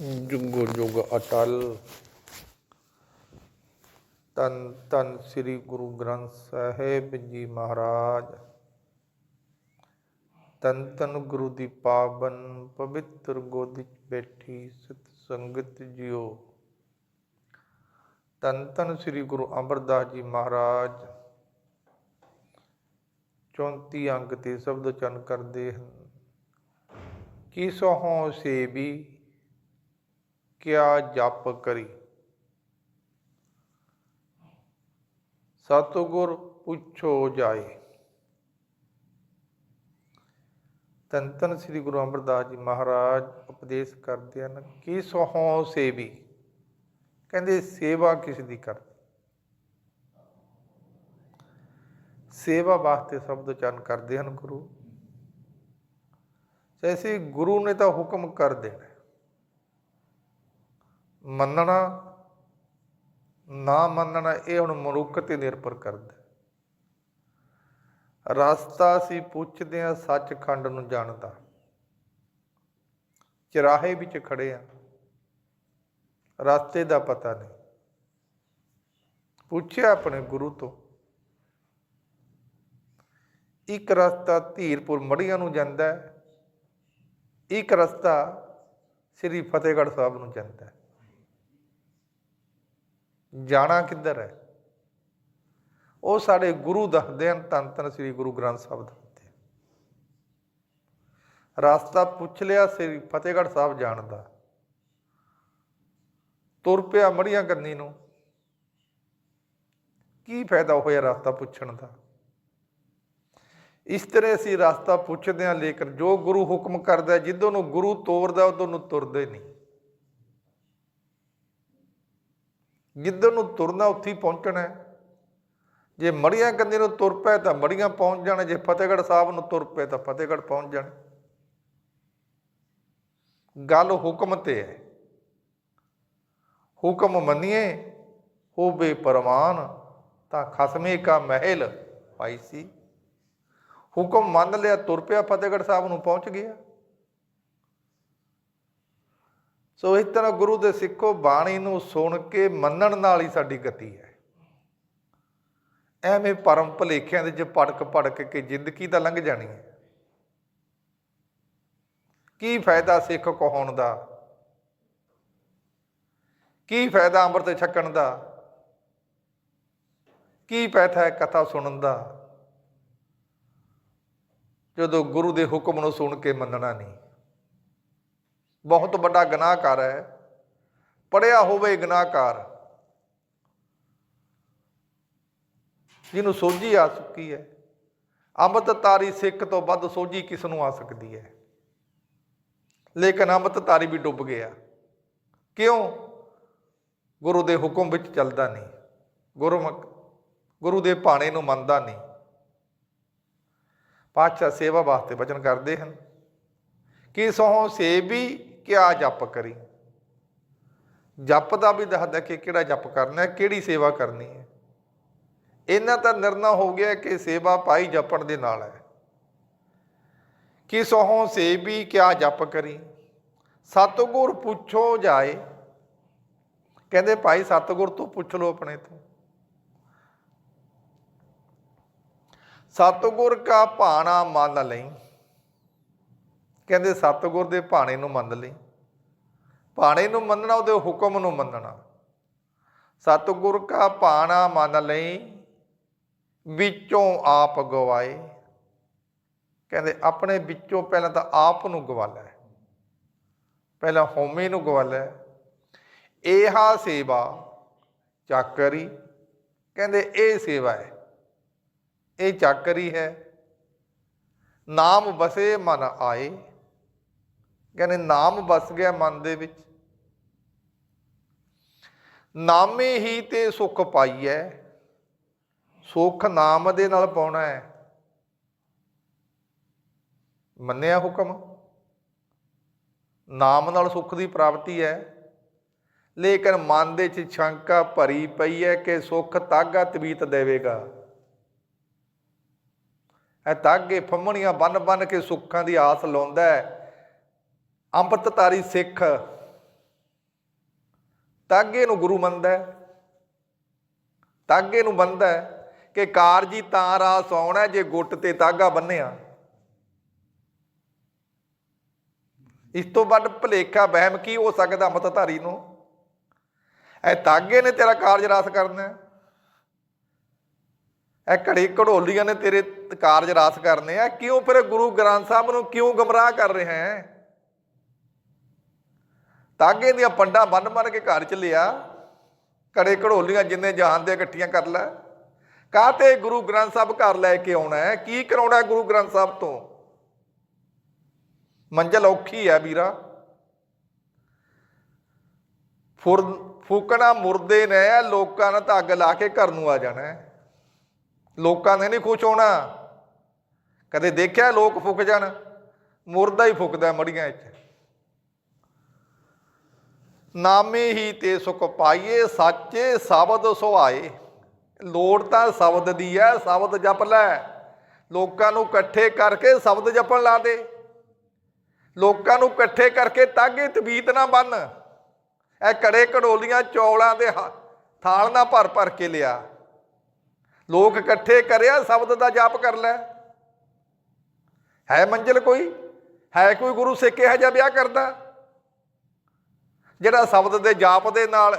ਜੁਗੋ ਜੁਗ ਅਟਲ। ਤਨ ਤਨ ਸ੍ਰੀ ਗੁਰੂ ਗ੍ਰੰਥ ਸਾਹਿਬ ਜੀ ਮਹਾਰਾਜ। ਤਨ ਤਨ ਗੁਰੂ ਦੀ ਪਾਵਨ ਪਵਿੱਤਰ ਗੋਦੀ 'ਚ ਬੈਠੀ ਸਤ ਸੰਗਤ ਜੀਓ। ਤਨ ਤਨ ਸ੍ਰੀ ਗੁਰੂ ਅਮਰਦਾਸ ਜੀ ਮਹਾਰਾਜ। 34 ਅੰਗ ਤੇ ਸ਼ਬਦ ਉਚਰਨ ਕਰਦੇ ਹਨ। ਕੀ ਸੋਹੋਂ ਸੇਵੀ ਕਿਆ ਜਪ ਕਰੀ? ਸਤਿਗੁਰ ਪੁੱਛੋ ਜਾਏ। ਤਨ ਤਨ ਸ੍ਰੀ ਗੁਰੂ ਅਮਰਦਾਸ ਜੀ ਮਹਾਰਾਜ, ਉਪਦੇਸ਼ ਕਰਦੇ ਹਨ ਕਿ ਸੋਹੋਂ ਸੇਵੀ। ਕਹਿੰਦੇ, ਸੇਵਾ ਕਿਸ ਦੀ ਕਰਦੇ? ਸੇਵਾ ਵਾਸਤੇ ਸ਼ਬਦ ਉਚਾਰਨ ਕਰਦੇ ਹਨ ਗੁਰੂ। ਜੈਸੇ ਗੁਰੂ ਨੇ ਤਾਂ ਹੁਕਮ ਕਰ ਦੇਣਾ। ਮੰਨਣਾ, ਨਾ ਮੰਨਣਾ, ਇਹ ਹੁਣ ਮਨੁੱਖ ਤੇ ਨਿਰਭਰ ਕਰਦਾ। ਰਸਤਾ ਸੀ ਪੁੱਛਦੇ ਆ ਸੱਚਖੰਡ ਨੂੰ ਜਾਣਦਾ। ਚਰਾਹੇ ਵਿੱਚ ਖੜੇ ਆ ਰਸਤੇ ਦਾ ਪਤਾ ਨਹੀਂ। ਪੁੱਛਿਆ ਆਪਣੇ ਗੁਰੂ ਤੋਂ। ਇੱਕ ਰਸਤਾ ਧੀਰਪੁਰ ਮੜੀਆਂ ਨੂੰ ਜਾਂਦਾ ਹੈ। ਇੱਕ ਰਸਤਾ ਸ੍ਰੀ ਫਤਿਹਗੜ੍ਹ ਸਾਹਿਬ ਨੂੰ ਜਾਂਦਾ ਹੈ। ਜਾਣਾ ਕਿੱਧਰ ਹੈ? ਉਹ ਸਾਡੇ ਗੁਰੂ ਦੱਸਦੇ ਹਨ ਤਨ ਤਨ ਸ੍ਰੀ ਗੁਰੂ ਗ੍ਰੰਥ ਸਾਹਿਬ ਦੱਸਦੇ ਰਸਤਾ ਪੁੱਛ ਲਿਆ, ਸ੍ਰੀ ਫਤਿਹਗੜ੍ਹ ਸਾਹਿਬ ਜਾਣ ਦਾ ਤੁਰ ਪਿਆ ਮੜੀਆਂ ਕੰਨੀ ਨੂੰ। ਕੀ ਫਾਇਦਾ ਹੋਇਆ ਰਸਤਾ ਪੁੱਛਣ ਦਾ? ਇਸ ਤਰ੍ਹਾਂ ਅਸੀਂ ਰਸਤਾ ਪੁੱਛਦੇ ਹਾਂ, ਲੇਕਿਨ ਜੋ ਗੁਰੂ ਹੁਕਮ ਕਰਦਾ, ਜਿੱਦੋਂ ਨੂੰ ਗੁਰੂ ਤੋਰਦਾ, ਉਦੋਂ ਨੂੰ ਤੁਰਦੇ ਨਹੀਂ। ਜਿੱਧਰ ਨੂੰ ਤੁਰਨਾ ਉੱਥੇ ਹੀ ਪਹੁੰਚਣਾ ਹੈ। ਜੇ ਮੜੀਆਂ ਕੰਦੀ ਨੂੰ ਤੁਰ ਪਏ ਤਾਂ ਮੜੀਆਂ ਪਹੁੰਚ ਜਾਣਾ, ਜੇ ਫਤਿਹਗੜ੍ਹ ਸਾਹਿਬ ਨੂੰ ਤੁਰ ਪਏ ਤਾਂ ਫਤਿਹਗੜ੍ਹ ਪਹੁੰਚ ਜਾਣਾ। ਗੱਲ ਹੁਕਮ ਤੇ ਹੈ। ਹੁਕਮ ਮੰਨੀਏ ਹੋਵੇ ਪਰਮਾਨ ਤਾਂ ਖਸਮੇ ਕਾ ਮਹਿਲ ਪਾਈ ਸੀ। ਹੁਕਮ ਮੰਨ ਲਿਆ, ਤੁਰ ਪਿਆ, ਫਤਿਹਗੜ੍ਹ ਸਾਹਿਬ ਨੂੰ ਪਹੁੰਚ ਗਿਆ। ਸੋ ਇਸ ਤਰ੍ਹਾਂ ਗੁਰੂ ਦੇ ਸਿੱਖੋ ਬਾਣੀ ਨੂੰ ਸੁਣ ਕੇ ਮੰਨਣ ਨਾਲ ਹੀ ਸਾਡੀ ਗਤੀ ਹੈ। ਐਵੇਂ ਪਰਮ ਭਲੇਖਿਆਂ ਦੇ ਚ ਪੜਕ ਪੜਕ ਕੇ ਜ਼ਿੰਦਗੀ ਤਾਂ ਲੰਘ ਜਾਣੀ ਹੈ। ਕੀ ਫਾਇਦਾ ਸਿੱਖ ਕਹਾਉਣ ਦਾ? ਕੀ ਫਾਇਦਾ ਅੰਮ੍ਰਿਤ ਛਕਣ ਦਾ? ਕੀ ਫਾਇਦਾ ਹੈ ਕਥਾ ਸੁਣਨ ਦਾ? ਜਦੋਂ ਗੁਰੂ ਦੇ ਹੁਕਮ ਨੂੰ ਸੁਣ ਕੇ ਮੰਨਣਾ ਨਹੀਂ। ਬਹੁਤ ਵੱਡਾ ਗੁਨਾਹਕਾਰ ਹੈ। ਪੜਿਆ ਹੋਵੇ ਗੁਨਾਹਕਾਰ। ਜਿਹਨੂੰ ਸੋਝੀ ਆ ਚੁੱਕੀ ਹੈ। ਅੰਮ੍ਰਿਤ ਤਾਰੀ ਸਿੱਖ ਤੋਂ ਵੱਧ ਸੋਝੀ ਕਿਸ ਨੂੰ ਆ ਸਕਦੀ ਹੈ? ਲੇਕਿਨ ਅੰਮ੍ਰਿਤ ਤਾਰੀ ਵੀ ਡੁੱਬ ਗਿਆ। ਕਿਉਂ? ਗੁਰੂ ਦੇ ਹੁਕਮ ਵਿੱਚ ਚੱਲਦਾ ਨਹੀਂ। ਗੁਰੂ ਗੁਰੂ ਦੇ ਭਾਣੇ ਨੂੰ ਮੰਨਦਾ ਨਹੀਂ। ਪਾਤਸ਼ਾਹ ਸੇਵਾ ਵਾਸਤੇ ਵਚਨ ਕਰਦੇ ਹਨ। ਕਿ ਸੋਹੋਂ ਸੇਵੀ ਕਿਆ ਜਪ ਕਰੀ? ਜਪ ਦਾ ਵੀ ਦੱਸਦਾ ਕਿ ਕਿਹੜਾ ਜਪ ਕਰਨਾ ਹੈ, ਕਿਹੜੀ ਸੇਵਾ ਕਰਨੀ ਹੈ। ਇਹਨਾਂ ਤਾਂ ਨਿਰਣਾ ਹੋ ਗਿਆ ਕਿ ਸੇਵਾ ਪਾਈ ਜਪਣ ਦੇ ਨਾਲ ਹੈ। ਕਿ ਸੋਹੋਂ ਸੇਵੀ ਕਿਆ ਜਪ ਕਰੀ? ਸਤਿਗੁਰ ਪੁੱਛੋ ਜਾਏ। ਕਹਿੰਦੇ, ਭਾਈ, ਸਤਿਗੁਰ ਤੋਂ ਪੁੱਛ ਲਓ ਆਪਣੇ ਤੋਂ। ਸਤਿਗੁਰ ਕਾ ਭਾਣਾ ਮੰਨ ਲਈ। ਕਹਿੰਦੇ ਸਤਿਗੁਰ ਦੇ ਭਾਣੇ ਨੂੰ ਮੰਨ ਲਈ। ਭਾਣੇ ਨੂੰ ਮੰਨਣਾ, ਉਹਦੇ ਹੁਕਮ ਨੂੰ ਮੰਨਣਾ। ਸਤਿਗੁਰ ਕਾ ਭਾਣਾ ਮੰਨ ਲਈ, ਵਿੱਚੋਂ ਆਪ ਗਵਾਏ। ਕਹਿੰਦੇ ਆਪਣੇ ਵਿੱਚੋਂ ਪਹਿਲਾਂ ਤਾਂ ਆਪ ਨੂੰ ਗਵਾ ਲੈ। ਪਹਿਲਾਂ ਹਉਮੈ ਨੂੰ ਗਵਾਲਾ ਇਹਾ ਸੇਵਾ ਚਾਕਰੀ। ਕਹਿੰਦੇ ਇਹ ਸੇਵਾ ਹੈ। ਇਹ ਚਾਕਰੀ ਹੈ। ਨਾਮ ਵਸੇ ਮਨ ਆਏ। ਕਹਿੰਦੇ ਨਾਮ ਵਸ ਗਿਆ ਮਨ ਦੇ ਵਿੱਚ। ਨਾਮੇ ਹੀ ਤੇ ਸੁਖ ਪਾਈਐ, ਸੁਖ ਨਾਮ ਦੇ ਨਾਲ ਪਾਉਣਾ ਹੈ। ਮੰਨਿਆ ਹੁਕਮ? ਨਾਮ ਨਾਲ ਸੁਖ ਦੀ ਪ੍ਰਾਪਤੀ ਹੈ, ਲੇਕਿਨ ਮਨ ਦੇ ਚ ਸ਼ੰਕਾ ਭਰੀ ਪਈ ਹੈ ਕਿ ਸੁਖ ਤਾਗਾ ਤਬੀਤ ਦੇਵੇਗਾ। ਇਹ ਤਾਗੇ ਫੰਮਣੀਆਂ ਬੰਨ ਬੰਨ ਕੇ ਸੁੱਖਾਂ ਦੀ ਆਸ ਲਾਉਂਦਾ ਹੈ। ਅੰਮ੍ਰਿਤਧਾਰੀ ਸਿੱਖ ਤਾਗੇ ਨੂੰ ਗੁਰੂ ਮੰਨਦਾ ਹੈ, ਤਾਗੇ ਨੂੰ ਬੰਨਦਾ ਹੈ ਕਿ ਕਾਰਜੀ ਤਾਂ ਰਾਸ ਆਉਣਾ ਜੇ ਗੁੱਟ ਤੇ ਤਾਗਾ ਬੰਨਿਆ। ਇਸ ਤੋਂ ਵੱਧ ਭਲੇਖਾ, ਵਹਿਮ ਕੀ ਹੋ ਸਕਦਾ ਮਤਧਾਰੀ ਨੂੰ? ਇਹ ਤਾਗੇ ਨੇ ਤੇਰਾ ਕਾਰਜ ਰਾਸ ਕਰਨਾ ਇਹ ਘੜੇ ਘੜੋਲੀਆਂ ਨੇ ਤੇਰੇ ਕਾਰਜ ਰਾਸ ਕਰਨੇ ਆ। ਕਿਉਂ ਫਿਰ ਗੁਰੂ ਗ੍ਰੰਥ ਸਾਹਿਬ ਨੂੰ ਕਿਉਂ ਗਮਰਾਹ ਕਰ ਰਿਹਾ ਹੈ? ਤਾਗੇ ਦੀਆਂ ਪੰਡਾਂ ਬੰਨ ਬੰਨ ਕੇ ਘਰ ਚ ਲਿਆ ਕੜੇ ਘੜੋਲੀਆਂ ਜਿੰਨੇ ਜਹਾਨ ਦੇ ਇਕੱਠੀਆਂ ਕਰ ਲੈ। ਕਾਤੇ ਗੁਰੂ ਗ੍ਰੰਥ ਸਾਹਿਬ ਘਰ ਲੈ ਕੇ ਆਉਣਾ ਹੈ? ਕੀ ਕਰਾਉਣਾ ਹੈ ਗੁਰੂ ਗ੍ਰੰਥ ਸਾਹਿਬ ਤੋਂ? ਮੰਜ਼ਲ ਔਖੀ ਹੈ ਵੀਰਾ। ਫੁਰ, ਫੂਕਣਾ ਮੁਰਦੇ ਨੇ, ਲੋਕਾਂ ਨੇ ਤਾਂ ਅੱਗ ਲਾ ਕੇ ਘਰ ਨੂੰ ਆ ਜਾਣਾ ਲੋਕਾਂ ਨੇ ਨਹੀਂ ਖੁਸ਼ ਹੋਣਾ। ਕਦੇ ਦੇਖਿਆ ਲੋਕ ਫੁੱਕ ਜਾਣ? ਮੁਰਦਾ ਹੀ ਫੁੱਕਦਾ ਮੜੀਆਂ 'ਚ ਨਾਮੇ ਹੀ ਤੇ ਸੁਖ ਪਾਈਏ, ਸਾਚੇ ਸ਼ਬਦ ਸੁਹਾਏ। ਲੋੜ ਤਾਂ ਸ਼ਬਦ ਦੀ ਹੈ ਸ਼ਬਦ ਜਪ ਲੈ। ਲੋਕਾਂ ਨੂੰ ਇਕੱਠੇ ਕਰਕੇ ਸ਼ਬਦ ਜਪਣ ਲਾ ਦੇ। ਲੋਕਾਂ ਨੂੰ ਇਕੱਠੇ ਕਰਕੇ ਤਾਗੇ ਤਬੀਤ ਨਾ ਬੰਨ। ਇਹ ਕੜੇ ਘੜੋਲੀਆਂ ਚੌਲਾਂ ਦੇ ਹ- ਥਾਲ ਨਾ ਭਰ ਭਰ ਕੇ ਲਿਆ। ਲੋਕ ਇਕੱਠੇ ਕਰਿਆ, ਸ਼ਬਦ ਦਾ ਜਾਪ ਕਰ ਲੈ। ਹੈ ਮੰਜ਼ਿਲ ਕੋਈ? ਹੈ ਕੋਈ ਗੁਰੂ ਸਿੱਖ ਇਹੋ ਜਿਹਾ ਵਿਆਹ ਕਰਦਾ? ਜਿਹੜਾ ਸ਼ਬਦ ਦੇ ਜਾਪ ਦੇ ਨਾਲ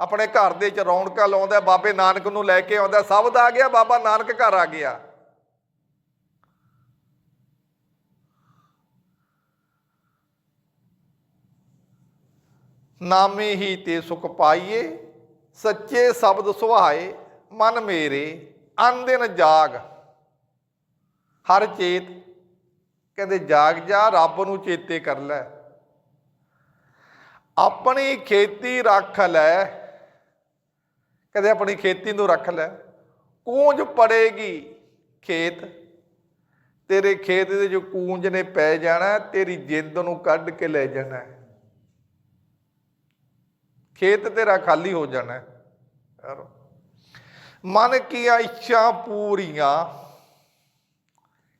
ਆਪਣੇ ਘਰ ਦੇ ਚ ਰੌਣਕਾਂ ਲਾਉਂਦਾ, ਬਾਬੇ ਨਾਨਕ ਨੂੰ ਲੈ ਕੇ ਆਉਂਦਾ, ਸ਼ਬਦ ਆ ਗਿਆ, ਬਾਬਾ ਨਾਨਕ ਘਰ ਆ ਗਿਆ। ਨਾਮੇ ਹੀ ਤੇ ਸੁਖ ਪਾਈਏ, ਸੱਚੇ ਸ਼ਬਦ ਸੁਹਾਏ, ਮਨ ਮੇਰੇ ਅੰਦਿਨ ਜਾਗ। ਹਰ ਚੇਤ ਕਹਿੰਦੇ, ਜਾਗ ਜਾ, ਰੱਬ ਨੂੰ ਚੇਤੇ ਕਰ ਲੈ। ਆਪਣੀ ਖੇਤੀ ਰੱਖ ਲੈ। ਕਹਿੰਦੇ ਆਪਣੀ ਖੇਤੀ ਨੂੰ ਰੱਖ ਲੈ। ਕੂੰਜ ਪੜੇਗੀ ਖੇਤ। ਤੇਰੇ ਖੇਤ ਦੇ ਜੋ ਕੂੰਜ ਨੇ ਪੈ ਜਾਣਾ, ਤੇਰੀ ਜਿੰਦ ਨੂੰ ਕੱਢ ਕੇ ਲੈ ਜਾਣਾ। ਖੇਤ ਤੇਰਾ ਖਾਲੀ ਹੋ ਜਾਣਾ। ਯਾਰ। ਮਨ ਕੀਆਂ ਇੱਛਾ ਪੂਰੀਆਂ।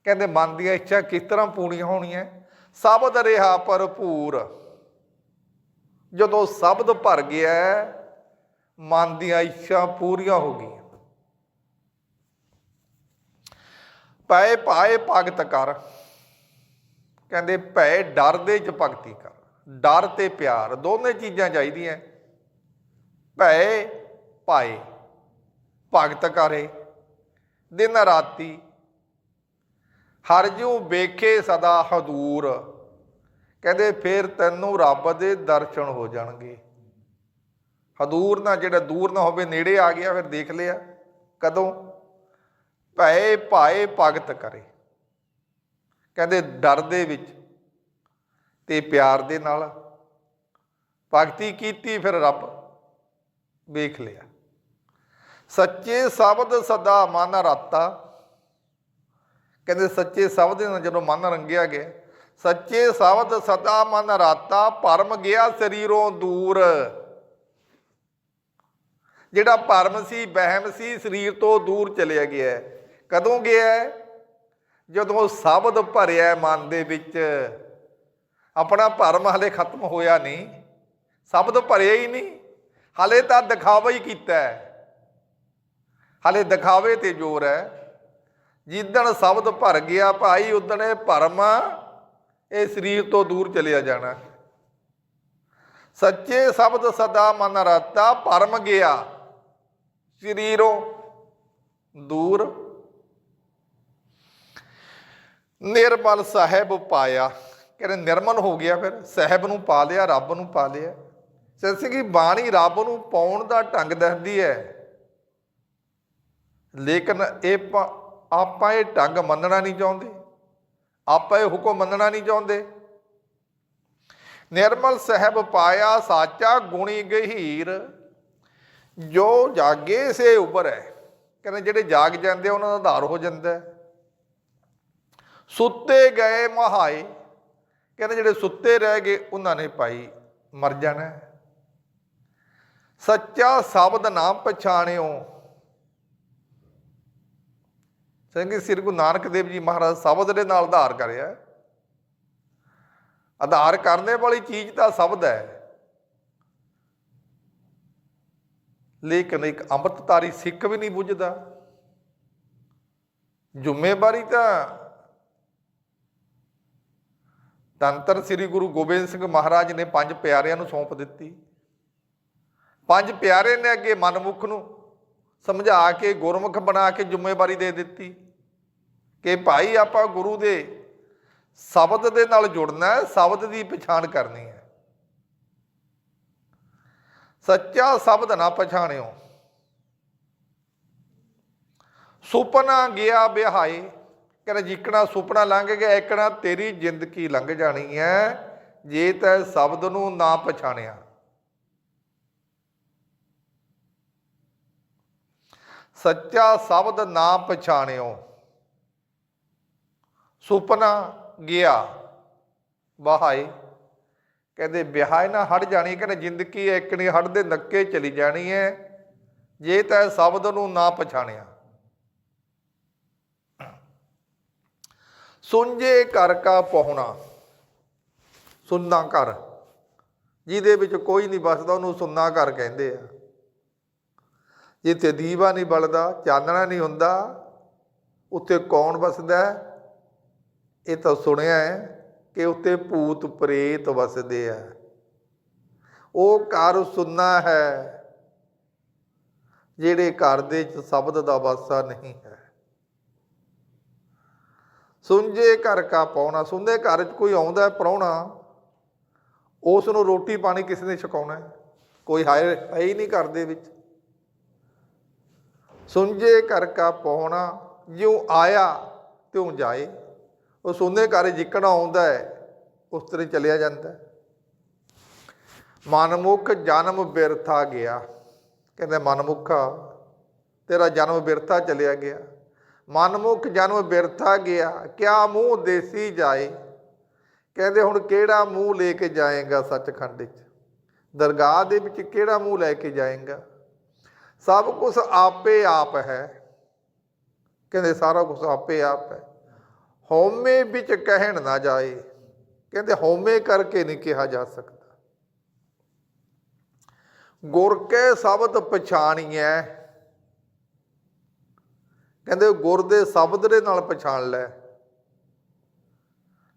ਕਹਿੰਦੇ ਮਨ ਦੀਆਂ ਇੱਛਾ ਕਿਸ ਤਰ੍ਹਾਂ ਪੂਰੀਆਂ ਹੋਣੀਆਂ? ਸ਼ਬਦ ਰਿਹਾ ਭਰਪੂਰ। ਜਦੋਂ ਸ਼ਬਦ ਭਰ ਗਿਆ, ਮਨ ਦੀਆਂ ਇੱਛਾ ਪੂਰੀਆਂ ਹੋ ਗਈਆਂ। ਪਏ ਪਾਏ ਭਗਤ ਕਰ। ਕਹਿੰਦੇ ਭੈ ਡਰ ਦੇ ਚ ਭਗਤੀ ਕਰ। ਡਰ ਤੇ ਪਿਆਰ, ਦੋਨੇ ਚੀਜ਼ਾਂ ਚਾਹੀਦੀਆਂ। ਭੈ ਪਾਏ ਭਗਤ ਕਰੇ। ਦਿਨ ਰਾਤੀ ਹਰ ਜੂ ਵੇਖੇ ਸਦਾ ਹਦੂਰ। ਕਹਿੰਦੇ ਫਿਰ ਤੈਨੂੰ ਰੱਬ ਦੇ ਦਰਸ਼ਨ ਹੋ ਜਾਣਗੇ। ਹਦੂਰ ਨਾ ਜਿਹੜਾ ਦੂਰ ਨਾ ਹੋਵੇ, ਨੇੜੇ ਆ ਗਿਆ, ਫਿਰ ਦੇਖ ਲਿਆ। ਕਦੋਂ? ਭਏ ਭਾਏ ਭਗਤ ਕਰੇ। ਕਹਿੰਦੇ ਡਰ ਦੇ ਵਿੱਚ ਤੇ ਪਿਆਰ ਦੇ ਨਾਲ। ਭਗਤੀ ਕੀਤੀ, ਫਿਰ ਰੱਬ ਵੇਖ ਲਿਆ। ਸੱਚੇ ਸ਼ਬਦ ਸਦਾ ਮਨ ਰਾਤਾ। ਕਹਿੰਦੇ ਸੱਚੇ ਸ਼ਬਦ ਨਾਲ ਜਦੋਂ ਮਨ ਰੰਗਿਆ ਗਿਆ ਸੱਚੇ ਸ਼ਬਦ ਸਦਾ ਮਨ ਰਾਤਾ, ਭਰਮ ਗਿਆ ਸਰੀਰੋਂ ਦੂਰ। ਜਿਹੜਾ ਭਰਮ ਸੀ, ਵਹਿਮ ਸੀ, ਸਰੀਰ ਤੋਂ ਦੂਰ ਚਲਿਆ ਗਿਆ। ਕਦੋਂ ਗਿਆ? ਜਦੋਂ ਸ਼ਬਦ ਭਰਿਆ ਮਨ ਦੇ ਵਿੱਚ। ਆਪਣਾ ਭਰਮ ਹਲੇ ਖਤਮ ਹੋਇਆ ਨਹੀਂ। ਸ਼ਬਦ ਭਰਿਆ ਹੀ ਨਹੀਂ। ਹਲੇ ਤਾਂ ਦਿਖਾਵਾ ਹੀ ਕੀਤਾ ਹੈ। ਹਲੇ ਦਿਖਾਵੇ ਤੇ ਜ਼ੋਰ ਹੈ। ਜਿੱਦਣ ਸ਼ਬਦ ਭਰ ਗਿਆ, ਭਾਈ, ਉਦਣ ਇਹ ਭਰਮ ਇਹ ਸਰੀਰ ਤੋਂ ਦੂਰ ਚਲਿਆ ਜਾਣਾ। ਸੱਚੇ ਸ਼ਬਦ ਸਦਾ ਮਨ ਰਾਤਾ ਭਰਮ ਗਿਆ। ਸਰੀਰੋਂ ਦੂਰ। ਨਿਰਮਲ ਸਾਹਿਬ ਪਾਇਆ। ਕਹਿੰਦੇ ਨਿਰਮਲ ਹੋ ਗਿਆ ਫਿਰ। ਸਾਹਿਬ ਨੂੰ ਪਾ ਲਿਆ, ਰੱਬ ਨੂੰ ਪਾ ਲਿਆ। ਸੱਚ ਕਿ ਬਾਣੀ ਰੱਬ ਨੂੰ ਪਾਉਣ ਦਾ ਢੰਗ ਦੱਸਦੀ ਹੈ। ਲੇਕਿਨ ਇਹ ਪ- ਆਪਾਂ ਇਹ ਢੰਗ ਮੰਨਣਾ ਨਹੀਂ ਚਾਹੁੰਦੇ। ਆਪਾਂ ਇਹ ਹੁਕਮ ਮੰਨਣਾ ਨਹੀਂ ਚਾਹੁੰਦੇ। ਨਿਰਮਲ ਸਾਹਿਬ ਪਾਇਆ ਸਾਚਾ ਗੁਣੀ ਗਹੀਰ ਜੋ ਜਾਗੇ ਸੇ ਉਬਰੈ। ਕਹਿੰਦੇ ਜਿਹੜੇ ਜਾਗ ਜਾਂਦੇ ਆ, ਉਹਨਾਂ ਦਾ ਆਧਾਰ ਹੋ ਜਾਂਦਾ ਸੁੱਤੇ ਗਏ ਮਹਾਏ ਕਹਿੰਦੇ ਜਿਹੜੇ ਸੁੱਤੇ ਰਹਿ ਗਏ ਉਹਨਾਂ ਨੇ ਭਾਈ ਮਰ ਜਾਣਾ ਸੱਚਾ ਸ਼ਬਦ ਨਾ ਪਛਾਣਿਓ ਸਿੰਘ ਸ੍ਰੀ ਗੁਰੂ ਨਾਨਕ ਦੇਵ ਜੀ ਮਹਾਰਾਜ ਸ਼ਬਦ ਦੇ ਨਾਲ ਆਧਾਰ ਕਰਿਆ ਆਧਾਰ ਕਰਨੇ ਵਾਲੀ ਚੀਜ਼ ਤਾਂ ਸ਼ਬਦ ਹੈ। ਲੇਕਿਨ ਇੱਕ ਅੰਮ੍ਰਿਤਧਾਰੀ ਸਿੱਖ ਵੀ ਨਹੀਂ ਬੁੱਝਦਾ। ਜ਼ਿੰਮੇਵਾਰੀ ਤਾਂ ਤੰਤਰ ਸ੍ਰੀ ਗੁਰੂ ਗੋਬਿੰਦ ਸਿੰਘ ਮਹਾਰਾਜ ਨੇ ਪੰਜ ਪਿਆਰਿਆਂ ਨੂੰ ਸੌਂਪ ਦਿੱਤੀ। ਪੰਜ ਪਿਆਰੇ ਨੇ ਅੱਗੇ ਮਨਮੁਖ ਨੂੰ ਸਮਝਾ ਕੇ, ਗੁਰਮੁਖ ਬਣਾ ਕੇ ਜ਼ਿੰਮੇਵਾਰੀ ਦੇ ਦਿੱਤੀ। ਕਿ ਭਾਈ ਆਪਾਂ ਗੁਰੂ ਦੇ ਸ਼ਬਦ ਦੇ ਨਾਲ ਜੁੜਨਾ ਹੈ, ਸ਼ਬਦ ਦੀ ਪਛਾਣ ਕਰਨੀ ਹੈ। ਸੱਚਾ ਸ਼ਬਦ ਨਾ ਪਛਾਣਿਓ। ਸੁਪਨਾ ਗਿਆ ਵਿਹਾਏ ਕਹਿੰਦਾ ਜਿੱਕਣਾ ਸੁਪਨਾ ਲੰਘ ਗਿਆ, ਇਕਣਾ ਤੇਰੀ ਜ਼ਿੰਦਗੀ ਲੰਘ ਜਾਣੀ ਹੈ, ਜੇ ਤੈ ਸ਼ਬਦ ਨੂੰ ਨਾ ਪਛਾਣਿਆ। ਸੱਚਾ ਸ਼ਬਦ ਨਾ ਪਛਾਣਿਓ। ਸੁਪਨਾ ਗਿਆ। ਬਹਾਏ, ਕਹਿੰਦੇ, ਵਿਆਹ ਨਾ ਹਟ ਜਾਣੀ, ਕਹਿੰਦੇ, ਜ਼ਿੰਦਗੀ ਇੱਕ ਨਹੀਂ ਹਟਦੇ, ਨੱਕੇ ਚਲੀ ਜਾਣੀ ਹੈ ਜੇ ਤੈ ਸ਼ਬਦ ਨੂੰ ਨਾ ਪਛਾਣਿਆ। ਸੁੰਜੇ ਘਰ ਕਾ ਪਹੁਣਾ, ਸੁੰਨਾ ਘਰ। ਜਿਹਦੇ ਵਿੱਚ ਕੋਈ ਨਹੀਂ ਬਸਦਾ, ਉਹਨੂੰ ਸੁੰਨਾ ਘਰ ਕਹਿੰਦੇ ਆ। ਜਿੱਥੇ ਦੀਵਾ ਨਹੀਂ ਬਲਦਾ, ਚਾਨਣਾ ਨਹੀਂ ਹੁੰਦਾ, ਉੱਥੇ ਕੌਣ ਵਸਦਾ ਇਹ ਤਾਂ ਸੁਣਿਆ ਹੈ ਕਿ ਉੱਤੇ ਭੂਤ ਪ੍ਰੇਤ ਵਸਦੇ ਆ। ਉਹ ਘਰ ਸੁੰਨਾ ਹੈ, ਜਿਹੜੇ ਘਰ ਦੇ ਚ ਸ਼ਬਦ ਦਾ ਵਾਸਾ ਨਹੀਂ ਹੈ। ਸੁੰਜੇ ਘਰ ਕਾ ਪਾਉਣਾ ਸੁੰਦੇ ਘਰ ਚ ਕੋਈ ਆਉਂਦਾ ਹੈ ਪ੍ਰਾਹੁਣਾ ਉਸ ਨੂੰ ਰੋਟੀ ਪਾਣੀ ਕਿਸੇ ਨੇ ਛਕਾਉਣਾ ਕੋਈ ਹੈ ਹੈ ਹੀ ਨਹੀਂ ਘਰ ਦੇ ਵਿੱਚ। ਸੁੰਜੇ ਘਰ ਕਾ ਪਾਉਣਾ ਜਿਉ ਆਇਆ ਤਿਉ ਜਾਏ। ਉਹ ਸੋਨੇ ਘਰ ਜਿੱਕਣਾ ਆਉਂਦਾ ਹੈ, ਉਸ ਤਰ੍ਹਾਂ ਚਲਿਆ ਜਾਂਦਾ ਹੈ। ਮਨਮੁਖ ਜਨਮ ਬਿਰਥਾ ਗਿਆ। ਕਹਿੰਦੇ ਮਨਮੁਖਾ, ਤੇਰਾ ਜਨਮ ਬਿਰਥਾ ਚਲਿਆ ਗਿਆ। ਮਨਮੁਖ ਜਨਮ ਬਿਰਥਾ ਗਿਆ, ਕਿਆ ਮੂੰਹ ਦੇਸੀ ਜਾਏ? ਕਹਿੰਦੇ ਹੁਣ ਕਿਹੜਾ ਮੂੰਹ ਲੈ ਕੇ ਜਾਏਗਾ ਸੱਚਖੰਡ ਵਿੱਚ? ਦਰਗਾਹ ਦੇ ਵਿੱਚ ਕਿਹੜਾ ਮੂੰਹ ਲੈ ਕੇ ਜਾਏਗਾ? ਸਭ ਕੁਝ ਆਪੇ ਆਪ ਹੈ। ਕਹਿੰਦੇ ਸਾਰਾ ਕੁਝ ਆਪੇ ਆਪ ਹੈ। ਹਉਮੈ ਵਿੱਚ ਕਹਿਣ ਨਾ ਜਾਏ। ਕਹਿੰਦੇ ਹਉਮੈ ਕਰਕੇ ਨਹੀਂ ਕਿਹਾ ਜਾ ਸਕਦਾ। ਗੁਰ ਕੇ ਸ਼ਬਦ ਪਛਾਣੀਐ। ਕਹਿੰਦੇ ਗੁਰ ਦੇ ਸ਼ਬਦ ਦੇ ਨਾਲ ਪਛਾਣ ਲੈ।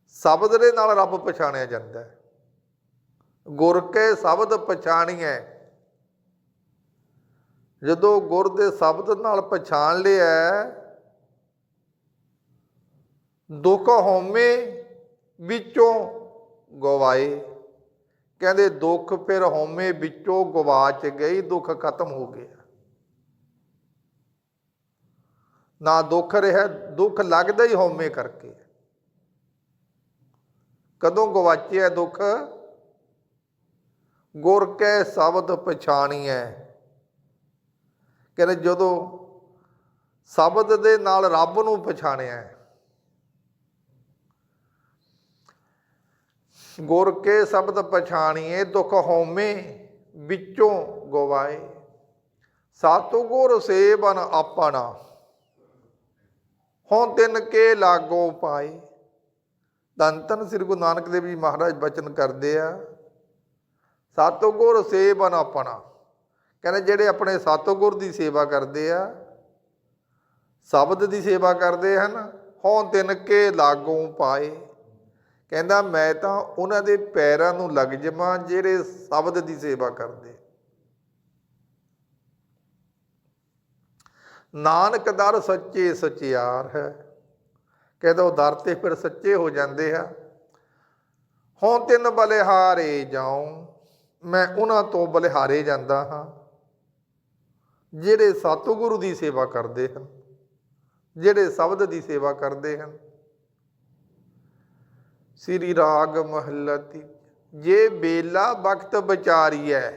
ਸ਼ਬਦ ਦੇ ਨਾਲ ਰੱਬ ਪਛਾਣਿਆ ਜਾਂਦਾ। ਹੈ ਗੁਰ ਕੇ ਸ਼ਬਦ ਪਛਾਣੀਐ। ਜਦੋਂ ਗੁਰ ਦੇ ਸ਼ਬਦ ਨਾਲ ਪਛਾਣ ਲਿਆ ਦੁੱਖ ਹੋਮੇ ਵਿੱਚੋਂ ਗਵਾਏ। ਕਹਿੰਦੇ, ਦੁੱਖ ਫਿਰ ਹੋਮੇ ਵਿੱਚੋਂ ਗਵਾਚ ਗਈ, ਦੁੱਖ ਖਤਮ ਹੋ ਗਿਆ। ਨਾ ਦੁੱਖ ਰਿਹਾ, ਦੁੱਖ ਲੱਗਦਾ ਹੀ ਹੋਮੇ ਕਰਕੇ। ਕਦੋਂ ਗਵਾਚਿਆ ਦੁੱਖ? ਗੁਰ ਕੈ ਸ਼ਬਦ ਪਛਾਣੀਐ। ਕਹਿੰਦੇ, ਜਦੋਂ ਸ਼ਬਦ ਦੇ ਨਾਲ ਰੱਬ ਨੂੰ ਪਛਾਣਿਆ ਗੁਰ ਕੇ ਸ਼ਬਦ ਪਛਾਣੀਏ, ਦੁਖ ਹਉਮੈ ਵਿੱਚੋਂ ਗਵਾਏ। ਸਾਤੋ ਗੁਰ ਸੇਵਨ ਆਪਣਾ ਹੋਂ ਤਿੰਨ ਕੇ ਲਾਗੋ ਪਾਏ। ਧੰਨ ਧੰਨ ਸ੍ਰੀ ਗੁਰੂ ਨਾਨਕ ਦੇਵ ਜੀ ਮਹਾਰਾਜ ਬਚਨ ਕਰਦੇ ਆ, ਸਾਤੋ ਗੁਰ ਸੇਵਨ ਆਪਣਾ। ਕਹਿੰਦੇ ਜਿਹੜੇ ਆਪਣੇ ਸਤਿਗੁਰ ਦੀ ਸੇਵਾ ਕਰਦੇ ਆ, ਸ਼ਬਦ ਦੀ ਸੇਵਾ ਕਰਦੇ ਹਨ ਹੋਂ ਤਿੰਨ ਕੇ ਲਾਗੋ ਪਾਏ। ਕਹਿੰਦਾ, ਮੈਂ ਤਾਂ ਉਹਨਾਂ ਦੇ ਪੈਰਾਂ ਨੂੰ ਲੱਗ ਜਾਵਾਂ ਜਿਹੜੇ ਸ਼ਬਦ ਦੀ ਸੇਵਾ ਕਰਦੇ। ਨਾਨਕ ਦਰ ਸੱਚੇ ਸਚਿਆਰ ਹੈ। ਕਹਿੰਦਾ, ਉਹ ਦਰ ਤੇ ਫਿਰ ਸੱਚੇ ਹੋ ਜਾਂਦੇ ਆ। ਹੋਂ ਤਿੰਨ ਬਲਿਹਾਰੇ ਜਾਉ, ਮੈਂ ਉਹਨਾਂ ਤੋਂ ਬਲਿਹਾਰੇ ਜਾਂਦਾ ਹਾਂ, ਜਿਹੜੇ ਸਤਿਗੁਰੂ ਦੀ ਸੇਵਾ ਕਰਦੇ ਹਨ, ਜਿਹੜੇ ਸ਼ਬਦ ਦੀ ਸੇਵਾ ਕਰਦੇ ਹਨ। ਸ੍ਰੀ ਰਾਗ ਮਹੱਲਾ ਤੀ ਜੇ ਬੇਲਾ ਵਕਤ ਵਿਚਾਰੀਐ।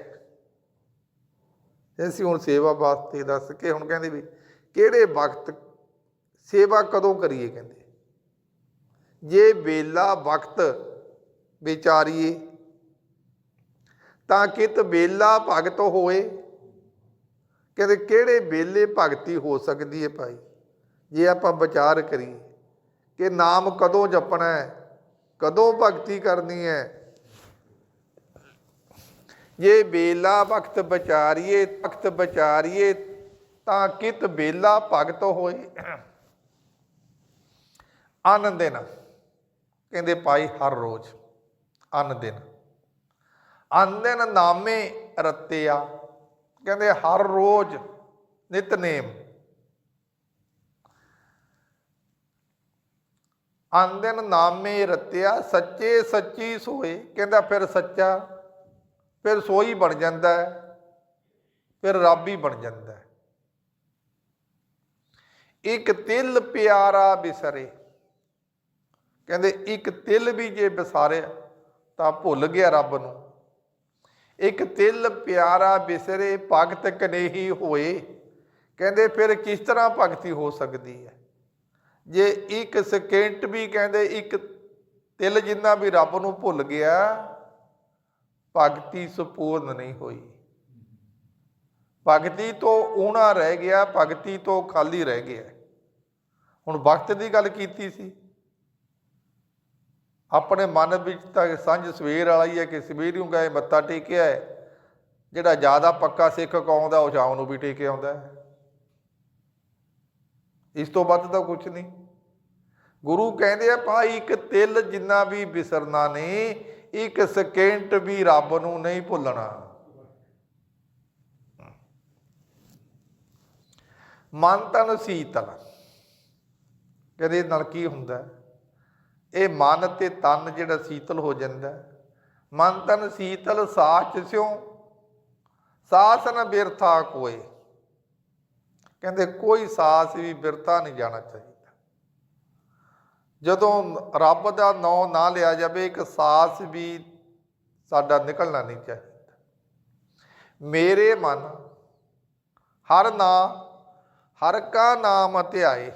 ਅਸੀਂ ਹੁਣ ਸੇਵਾ ਵਾਸਤੇ ਦੱਸ ਕੇ ਹੁਣ ਕਹਿੰਦੇ ਵੀ ਕਿਹੜੇ ਵਕਤ, ਸੇਵਾ ਕਦੋਂ ਕਰੀਏ ਕਹਿੰਦੇ। ਜੇ ਬੇਲਾ ਵਕਤ ਵਿਚਾਰੀਏ, ਤਾਂ ਕਿਤ ਬੇਲਾ ਭਗਤ ਹੋਏ। ਕਹਿੰਦੇ ਕਿਹੜੇ ਵੇਲੇ ਭਗਤੀ ਹੋ ਸਕਦੀ ਹੈ ਭਾਈ। ਜੇ ਆਪਾਂ ਵਿਚਾਰ ਕਰੀਏ ਕਿ ਨਾਮ ਕਦੋਂ ਜਪਣਾ ਹੈ ਕਦੋਂ ਭਗਤੀ ਕਰਨੀ ਹੈ? ਜੇ ਬੇਲਾ ਵਕਤ ਵਿਚਾਰੀਏ, ਤਖਤ ਵਿਚਾਰੀਏ, ਤਾਂ ਕਿਤ ਬੇਲਾ ਭਗਤ ਹੋਏ? ਅਨ ਦਿਨ। ਕਹਿੰਦੇ ਪਾਈ ਹਰ ਰੋਜ਼ ਅਨ ਦਿਨ। ਅਨ ਦਿਨ ਨਾਮੇ ਰਤਿਆ। ਕਹਿੰਦੇ ਹਰ ਰੋਜ਼ ਨਿਤਨੇਮ ਅਨ ਦਿਨ ਨਾਮੇ ਰਤਿਆ, ਸੱਚੇ ਸੱਚੀ ਸੋਏ। ਕਹਿੰਦਾ ਫਿਰ ਸੱਚਾ, ਫਿਰ ਸੋਈ ਬਣ ਜਾਂਦਾ ਹੈ, ਫਿਰ ਰੱਬ ਹੀ ਬਣ ਜਾਂਦਾ ਹੈ। ਇੱਕ ਤਿਲ ਪਿਆਰਾ ਬਿਸਰੇ। ਕਹਿੰਦੇ ਇੱਕ ਤਿਲ ਵੀ ਜੇ ਵਿਸਾਰਿਆ ਤਾਂ ਭੁੱਲ ਗਿਆ ਰੱਬ ਨੂੰ। ਇੱਕ ਤਿਲ ਪਿਆਰਾ ਬਿਸਰੇ, ਭਗਤ ਕਨੇਹੀ ਹੋਏ। ਕਹਿੰਦੇ ਫਿਰ ਕਿਸ ਤਰ੍ਹਾਂ ਭਗਤੀ ਹੋ ਸਕਦੀ ਹੈ? ਜੇ ਇੱਕ ਸਕਿੰਟ ਵੀ ਕਹਿੰਦੇ, ਇੱਕ ਤਿਲ ਜਿੰਨਾ ਵੀ ਰੱਬ ਨੂੰ ਭੁੱਲ ਗਿਆ, ਭਗਤੀ ਸੁਪੂਰਨ ਨਹੀਂ ਹੋਈ। ਭਗਤੀ ਤੋਂ ਊਣਾ ਰਹਿ ਗਿਆ, ਭਗਤੀ ਤੋਂ ਖਾਲੀ ਰਹਿ ਗਿਆ। ਹੁਣ ਵਕਤ ਦੀ ਗੱਲ ਕੀਤੀ ਸੀ। ਆਪਣੇ ਮਨ ਵਿੱਚ ਤਾਂ ਸਾਂਝ ਸਵੇਰ ਵਾਲਾ ਹੀ ਹੈ ਕਿ ਸਵੇਰ ਨੂੰ ਗਏ, ਮੱਥਾ ਟੇਕਿਆ ਹੈ। ਜਿਹੜਾ ਜ਼ਿਆਦਾ ਪੱਕਾ ਸਿੱਖ ਕੌਂਦਾ ਉਹ ਸ਼ਾਮ ਨੂੰ ਵੀ ਟੇਕੇ ਆਉਂਦਾ ਹੈ। ਇਸ ਤੋਂ ਵੱਧ ਤਾਂ ਕੁਝ ਨਹੀਂ। ਗੁਰੂ ਕਹਿੰਦੇ ਆ, ਭਾਈ, ਇੱਕ ਤਿਲ ਜਿੰਨਾ ਵੀ ਵਿਸਰਨਾ ਨਹੀਂ ਇੱਕ ਸਕਿੰਟ ਵੀ ਰੱਬ ਨੂੰ ਨਹੀਂ ਭੁੱਲਣਾ। ਮਨ ਤਨ ਸੀਤਲ। ਕਹਿੰਦੇ ਨਾਲ ਕੀ ਹੁੰਦਾ? ਇਹ ਮਨ ਤੇ ਤਨ ਜਿਹੜਾ ਸੀਤਲ ਹੋ ਜਾਂਦਾ। ਹੈ। ਮਨ ਤਨ ਸੀਤਲ ਸਾਚ ਸਿਉ ਸਾਸ ਨ ਬਿਰਥਾ ਕੋਏ। ਕਹਿੰਦੇ ਕੋਈ ਸਾਸ ਵੀ ਬਿਰਥਾ ਨਹੀਂ ਜਾਣਾ ਚਾਹੀਦਾ। ਜਦੋਂ ਰੱਬ ਦਾ ਨਾਮ ਨਾ ਲਿਆ ਜਾਵੇ, ਇੱਕ ਸਾਸ ਵੀ ਸਾਡਾ ਨਿਕਲਣਾ ਨਹੀਂ ਚਾਹੀਦਾ। ਮੇਰੇ ਮਨ ਹਰ ਨਾ, ਹਰ ਕਾ ਨਾਮ ਧਿਆਏ।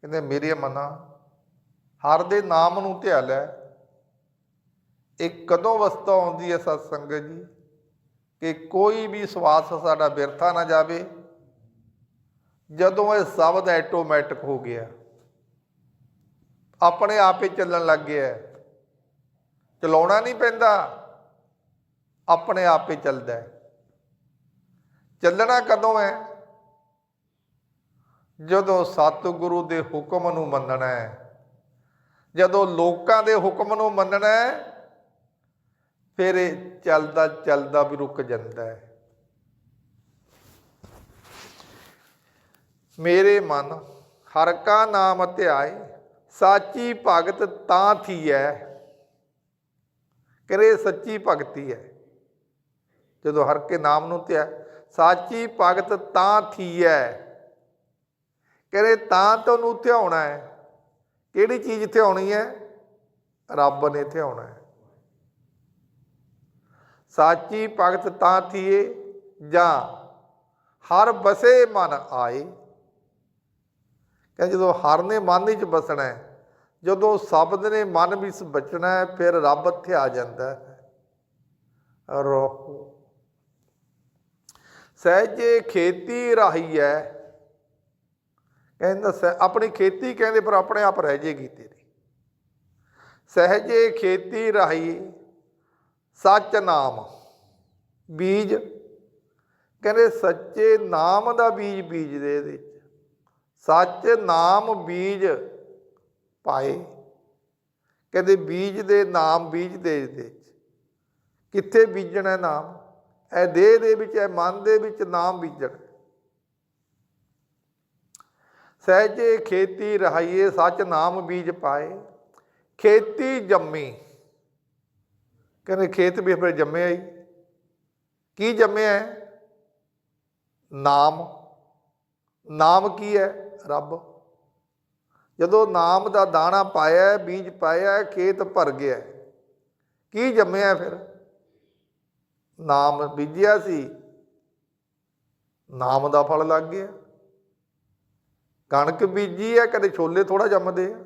ਕਹਿੰਦੇ ਮੇਰੇ ਮਨਾ ਹਰ ਦੇ ਨਾਮ ਨੂੰ ਧਿਆ ਲੈ। ਇਹ ਕਦੋਂ ਵਸਤਾ ਆਉਂਦੀ ਹੈ ਸਤ ਸੰਗਤ ਜੀ? ਕਿ ਕੋਈ ਵੀ ਸਵਾਸ ਸਾਡਾ ਬਿਰਥਾ ਨਾ ਜਾਵੇ। ਜਦੋਂ ਇਹ ਸ਼ਬਦ ਆਟੋਮੈਟਿਕ ਹੋ ਗਿਆ, ਆਪਣੇ ਆਪ ਹੀ ਚੱਲਣ ਲੱਗ ਗਿਆ। ਚਲਾਉਣਾ ਨਹੀਂ ਪੈਂਦਾ, ਆਪਣੇ ਆਪ ਹੀ ਚੱਲਦਾ ਹੈ। ਚੱਲਣਾ ਕਦੋਂ ਹੈ? ਜਦੋਂ ਸਤਿਗੁਰੂ ਦੇ ਹੁਕਮ ਨੂੰ ਮੰਨਣਾ ਹੈ। ਜਦੋਂ ਲੋਕਾਂ ਦੇ ਹੁਕਮ ਨੂੰ ਮੰਨਣਾ ਹੈ, ਫਿਰ ਇਹ ਚੱਲਦਾ ਚੱਲਦਾ ਵੀ ਰੁਕ ਜਾਂਦਾ ਹੈ। ਮੇਰੇ ਮਨ ਹਰ ਕਾ ਨਾਮ ਧਿਆਏ, ਸਾਚੀ ਭਗਤ ਤਾਂ ਥੀਐ। ਕਰੇ ਸੱਚੀ ਭਗਤੀ ਹੈ ਜਦੋਂ ਹਰ ਕੇ ਨਾਮ ਨੂੰ ਧਿਆ, ਸਾਚੀ ਭਗਤ ਤਾਂ ਥੀਐ। ਕਰੇ ਤਾਂ ਤੁਹਾਨੂੰ ਧਿਆਉਣਾ ਹੈ ਕਿਹੜੀ ਚੀਜ਼ ਧਿਆਉਣੀ ਹੈ ਰੱਬ ਨੇ ਧਿਆਉਣਾ ਹੈ ਸਾਚੀ ਭਗਤ ਤਾਂ ਥੀਏ ਜਾਂ ਹਰ ਬਸੇ ਮਨ ਆਏ ਕਹਿੰਦੇ ਜਦੋਂ ਹਰ ਨੇ ਮਨ ਵਿੱਚ ਬਸਣਾ ਹੈ, ਜਦੋਂ ਸ਼ਬਦ ਨੇ ਮਨ ਵਿੱਚ ਬਚਣਾ ਹੈ, ਫਿਰ ਰੱਬ ਇੱਥੇ ਆ ਜਾਂਦਾ ਹੈ। ਰੋਹ ਸਹਿਜੇ ਖੇਤੀ ਰਾਹੀ ਹੈ। ਕਹਿੰਦਾ ਸਹਿ- ਆਪਣੀ ਖੇਤੀ ਕਹਿੰਦੇ, ਪਰ ਆਪਣੇ ਆਪ ਰਹਿ ਜੇਗੀ ਤੇਰੀ। ਸਹਿਜੇ ਖੇਤੀ ਰਾਹੀ, ਸੱਚ ਨਾਮ, ਬੀਜ। ਕਹਿੰਦੇ ਸੱਚੇ ਨਾਮ ਦਾ ਬੀਜ ਬੀਜਦੇ ਇਹਦੇ ਵਿੱਚ। ਸੱਚ ਨਾਮ ਬੀਜ ਪਾਏ। ਕਹਿੰਦੇ ਬੀਜ ਦੇ ਨਾਮ ਬੀਜ ਦੇ ਦੇ ਕਿੱਥੇ ਬੀਜਣਾ ਹੈ ਨਾਮ? ਇਹ ਦੇਹ ਦੇ ਵਿੱਚ, ਇਹ ਮਨ ਦੇ ਵਿੱਚ ਨਾਮ ਬੀਜਣ। ਸਹਿਜੇ ਖੇਤੀ ਰਹਾਈਏ, ਸੱਚ ਨਾਮ ਬੀਜ ਪਾਏ। ਖੇਤੀ ਜੰਮੀ। ਕਹਿੰਦੇ ਖੇਤ ਵੀ ਫਿਰ ਜੰਮਿਆ ਹੀ। ਕੀ ਜੰਮਿਆ ਹੈ? ਨਾਮ। ਨਾਮ ਕੀ ਹੈ? ਰੱਬ। ਜਦੋਂ ਨਾਮ ਦਾ ਦਾਣਾ ਪਾਇਆ, ਬੀਜ ਪਾਇਆ, ਖੇਤ ਭਰ ਗਿਆ, ਕੀ ਜੰਮਿਆ ਫਿਰ? ਨਾਮ ਬੀਜਿਆ ਸੀ। ਨਾਮ ਦਾ ਫਲ ਲੱਗ ਗਿਆ। ਕਣਕ ਬੀਜੀ ਹੈ, ਕਦੇ ਛੋਲੇ ਥੋੜਾ ਜੰਮਦੇ ਆ।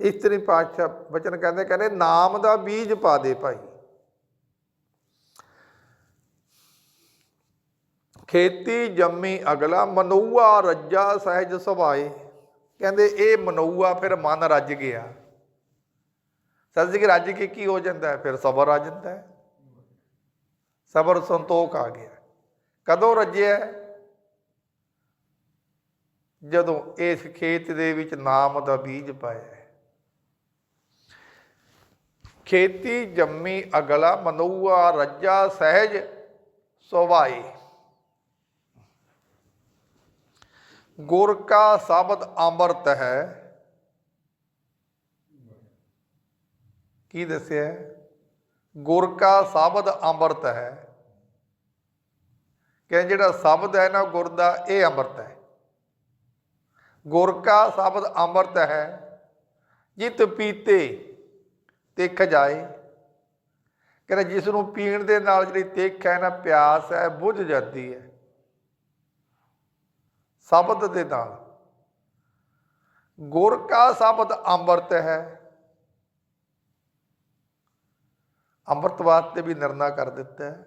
ਇਸ ਤਰੀ ਪਾਤਸ਼ਾਹ ਬਚਨ ਕਹਿੰਦੇ ਕਹਿੰਦੇ ਨਾਮ ਦਾ ਬੀਜ ਪਾ ਦੇ ਭਾਈ। ਖੇਤੀ ਜੰਮੀ ਅਗਲਾ, ਮਨਊਆ ਰੱਜਾ ਸਹਿਜ ਸੁਭਾਏ। ਕਹਿੰਦੇ ਇਹ ਮਨਊਆ ਫਿਰ ਮਨ ਰੱਜ ਗਿਆ। ਸੱਚ ਕਿ ਰੱਜ ਕੇ ਕੀ ਹੋ ਜਾਂਦਾ? ਹੈ ਫਿਰ ਸਬਰ ਆ ਜਾਂਦਾ। ਹੈ ਸਬਰ ਸੰਤੋਖ ਆ ਗਿਆ। ਕਦੋਂ ਰੱਜਿਆ? ਜਦੋਂ ਇਸ ਖੇਤ ਦੇ ਵਿੱਚ ਨਾਮ ਦਾ ਬੀਜ ਪਾਇਆ। ਖੇਤੀ ਜੰਮੀ ਅਗਲਾ ਮਨੁਆ ਰੱਜਾ ਸਹਿਜ ਸੁਭਾਈ ਗੁਰ ਕਾ ਸ਼ਬਦ ਅੰਮ੍ਰਿਤ ਹੈ। ਕੀ ਦੱਸਿਆ? ਹੈ? ਗੁਰ ਕਾ ਸ਼ਬਦ ਅੰਮ੍ਰਿਤ ਹੈ। ਕਿ ਜਿਹੜਾ ਸ਼ਬਦ ਹੈ ਨਾ ਗੁਰ ਦਾ, ਇਹ ਅੰਮ੍ਰਿਤ ਹੈ। ਗੁਰ ਕਾ ਸ਼ਬਦ ਅੰਮ੍ਰਿਤ ਹੈ। ਜਿਤ ਪੀਤੇ ਤਿੱਖ ਜਾਏ। ਕਹਿੰਦਾ ਜਿਸ ਨੂੰ ਪੀਣ ਦੇ ਨਾਲ ਜਿਹੜੀ ਤਿੱਖ ਹੈ ਨਾ, ਪਿਆਸ ਹੈ, ਬੁਝ ਜਾਂਦੀ ਹੈ। ਸ਼ਬਦ ਦੇ ਨਾਲ। ਗੁਰ ਕਾ ਸ਼ਬਦ ਅੰਮ੍ਰਿਤ ਹੈ। ਅੰਮ੍ਰਿਤਵਾਦ 'ਤੇ ਵੀ ਨਿਰਣਾ ਕਰ ਦਿੱਤਾ ਹੈ।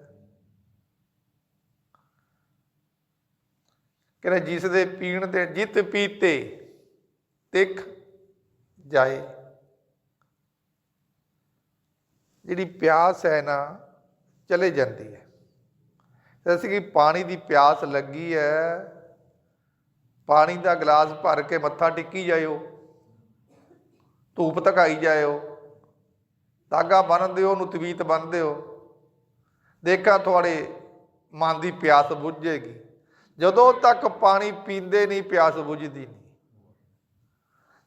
ਕਹਿੰਦਾ ਜਿਸ ਦੇ ਪੀਣ ਦੇ, ਜਿਤ ਪੀਤੇ, ਤਿੱਖ ਜਾਏ। ਜਿਹੜੀ ਪਿਆਸ ਹੈ ਨਾ, ਚਲੇ ਜਾਂਦੀ ਹੈ। ਜੈਸੇ ਕਿ ਪਾਣੀ ਦੀ ਪਿਆਸ ਲੱਗੀ ਹੈ ਪਾਣੀ ਦਾ ਗਲਾਸ ਭਰ ਕੇ ਮੱਥਾ ਟਿੱਕੀ ਜਾਇਓ, ਧੂਪ ਧਕਾਈ ਜਾਇਓ, ਧਾਗਾ ਬੰਨ੍ਹਦੇ ਹੋ ਉਹਨੂੰ ਤਵੀਤ ਬੰਨ੍ਹਦੇ ਹੋ ਦੇਖਾ ਤੁਹਾਡੇ ਮਨ ਦੀ ਪਿਆਸ ਬੁੱਝੇਗੀ। ਜਦੋਂ ਤੱਕ ਪਾਣੀ ਪੀਂਦੇ ਨਹੀਂ, ਪਿਆਸ ਬੁੱਝਦੀ ਨਹੀਂ।